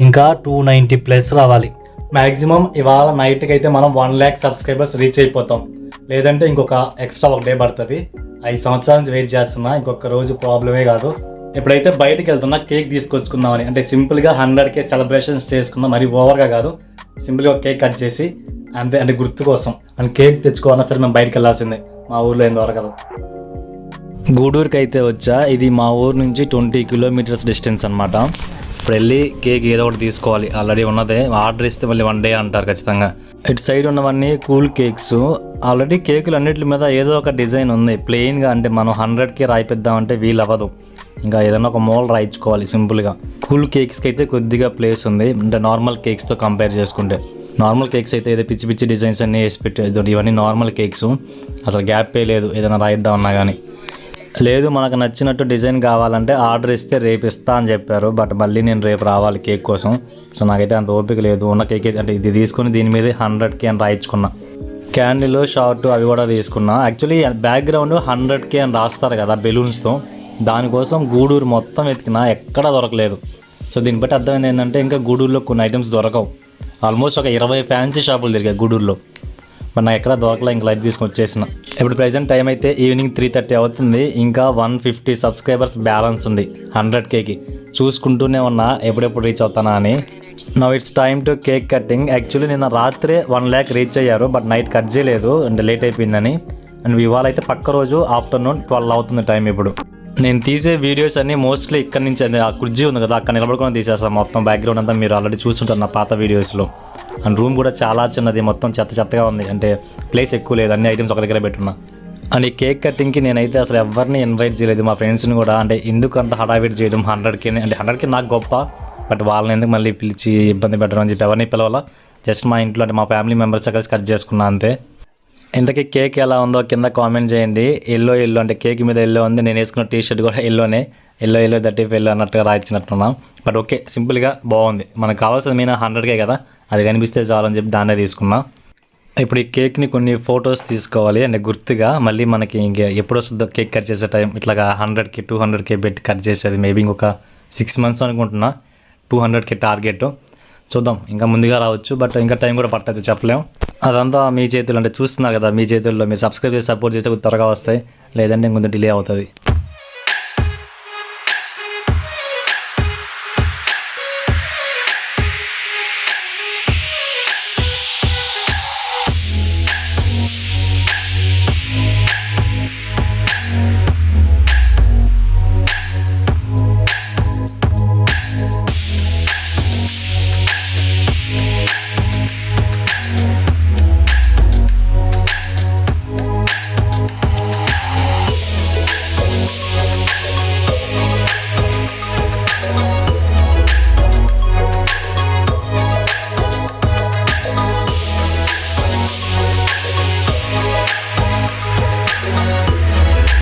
ఇంకా two ninety plus రావాలి. Maximum ఇవాళ నైట్కి అయితే మనం వన్ ల్యాక్ సబ్స్క్రైబర్స్ రీచ్ అయిపోతాం. లేదంటే ఇంకొక ఎక్స్ట్రా ఒక డే పడుతుంది. ఐదు సంవత్సరాల నుంచి వెయిట్ చేస్తున్నా ఇంకొక రోజు ప్రాబ్లమే కాదు. ఇప్పుడైతే బయటకు వెళ్తున్నా కేక్ తీసుకొచ్చుకుందామని. అంటే సింపుల్గా హండ్రెడ్ కే సెలబ్రేషన్స్ చేసుకుందాం. మరి ఓవర్గా కాదు. సింపుల్గా కేక్ కట్ చేసి అంతే అంటే గుర్తు కోసం. అండ్ కేక్ తెచ్చుకోవాలన్నా సరే మేము బయటకు వెళ్ళాల్సిందే మా ఊర్లో ఏం దొరకదు. గూడూరుకి అయితే వచ్చా. ఇది మా ఊరు నుంచి ట్వంటీ కిలోమీటర్స్ డిస్టెన్స్ అనమాట ఇప్పుడు వెళ్ళి కేక్ ఏదో ఒకటి తీసుకోవాలి. ఆల్రెడీ ఉన్నదే. ఆర్డర్ ఇస్తే మళ్ళీ వన్ డే అంటారు ఖచ్చితంగా. ఇటు సైడ్ ఉన్నవన్నీ కూల్ కేక్స్. ఆల్రెడీ కేకులు అన్నిటి మీద ఏదో ఒక డిజైన్ ఉంది. ప్లెయిన్గా అంటే మనం హండ్రెడ్కి రాయిపిద్దామంటే వీలు అవ్వదు ఇంకా ఏదైనా ఒక మోల్ రాయించుకోవాలి సింపుల్గా. కూల్ కేక్స్కి అయితే కొద్దిగా ప్లేస్ ఉంది. అంటే నార్మల్ కేక్స్తో కంపేర్ చేసుకుంటే. నార్మల్ కేక్స్ అయితే ఏదో పిచ్చి పిచ్చి డిజైన్స్ అన్నీ వేసి పెట్టేది ఇవన్నీ నార్మల్ కేక్స్ అసలు గ్యాపే లేదు. ఏదైనా రాయిద్దామన్నా కానీ లేదు మనకు నచ్చినట్టు డిజైన్ కావాలంటే ఆర్డర్ ఇస్తే రేపు ఇస్తా అని చెప్పారు. బట్ మళ్ళీ నేను రేపు రావాలి కేక్ కోసం. సో నాకైతే అంత ఓపిక లేదు. ఉన్న కేక్ అంటే ఇది తీసుకొని దీని మీద హండ్రెడ్కి అని రాయించుకున్నా. క్యాండిల్ షార్ట్ అవి కూడా తీసుకున్నా. యాక్చువల్లీ బ్యాక్గ్రౌండ్ హండ్రెడ్కి అని రాస్తారు కదా బెలూన్స్తో. దానికోసం గూడూరు మొత్తం వెతికినా ఎక్కడా దొరకలేదు. సో దీన్ని బట్టి అర్థమైంది ఏంటంటే ఇంకా గూడూరులో కొన్ని ఐటమ్స్ దొరకవు. ఆల్మోస్ట్ ఒక ఇరవై ఫ్యాన్సీ షాపులు తిరిగాయి గూడూరులో. బట్ నాకు ఎక్కడ దొరకలే ఇంకా లైట్ తీసుకొని వచ్చేసిన. ఇప్పుడు ప్రజెంట్ టైం అయితే ఈవినింగ్ త్రీ థర్టీ అవుతుంది ఇంకా వన్ ఫిఫ్టీ సబ్స్క్రైబర్స్ బ్యాలెన్స్ ఉంది హండ్రెడ్ కేకి చూసుకుంటూనే ఉన్నా ఎప్పుడెప్పుడు రీచ్ అవుతానా అని. నా it's time to cake cutting actually నిన్న రాత్రే వన్ ల్యాక్ రీచ్ అయ్యారు బట్ నైట్ కట్ చేయలేదు అంటే లేట్ అయిపోయిందని. అండ్ ఇవాళ అయితే పక్క రోజు ఆఫ్టర్నూన్ ట్వెల్వ్ అవుతుంది టైం ఇప్పుడు. నేను తీసే వీడియోస్ అన్ని మోస్ట్లీ ఇక్కడ నుంచి ఆ కుర్జీ ఉంది కదా అక్కడ నిలబడుకొని తీసేస్తాను మొత్తం బ్యాక్గ్రౌండ్ అంతా మీరు ఆల్రెడీ చూస్తుంటారు నా పాత వీడియోస్లో అండ్ రూమ్ కూడా చాలా చిన్నది మొత్తం చెత్త చెత్తగా ఉంది. అంటే ప్లేస్ ఎక్కువ లేదు అన్ని ఐటమ్స్ ఒక దగ్గర పెట్టున్నా. అండ్ ఈ కేక్ కటింగ్కి నేనైతే అసలు ఎవరిని ఇన్వైట్ చేయలేదు. మా ఫ్రెండ్స్ని కూడా అంటే ఎందుకు అంత హడావిడి చేయడం? హండ్రెడ్కి అంటే హండ్రెడ్కి నాకు గొప్ప బట్ వాళ్ళని ఎందుకు మళ్ళీ పిలిచి ఇబ్బంది పెట్టడం అని చెప్పి ఎవరిని పిలవాలా? జస్ట్ మా ఇంట్లో అంటే మా ఫ్యామిలీ మెంబర్స్ కలిసి కట్ చేసుకున్నా అంతే. ఇంతకీ కేక్ ఎలా ఉందో కింద కామెంట్ చేయండి. ఎల్లో ఎల్లో అంటే కేక్ మీద ఎల్లో ఉంది. నేను వేసుకున్న టీ షర్ట్ కూడా ఎల్లోనే. ఎల్లో ఎల్లో దట్టి ఎల్లో అన్నట్టుగా రాయించినట్టున్నాం. బట్ ఓకే సింపుల్గా బాగుంది. మనకు కావాల్సింది మీన హండ్రెడ్కే కదా? అది కనిపిస్తే చాలు అని చెప్పి దాన్నే తీసుకున్నాం. ఇప్పుడు ఈ కేక్ని కొన్ని ఫొటోస్ తీసుకోవాలి అంటే గుర్తుగా మళ్ళీ మనకి ఇంక ఎప్పుడు వస్తుందో కేక్ కట్ చేసే టైం ఇట్లాగా హండ్రెడ్కి టూ హండ్రెడ్కి పెట్టి కట్ చేసేది మేబీ ఇంకొక సిక్స్ మంత్స్ అనుకుంటున్నా. టూ హండ్రెడ్కి టార్గెట్. చూద్దాం ఇంకా ముందుగా రావచ్చు. బట్ ఇంకా టైం కూడా పట్టచ్చు చెప్పలేం. అదంతా మీ చేతులు అంటే చూస్తున్నారు కదా మీ చేతుల్లో మీరు సబ్స్క్రైబ్ చేసి సపోర్ట్ చేస్తే త్వరగా వస్తాయి. లేదంటే ముందు డిలే అవుతుంది.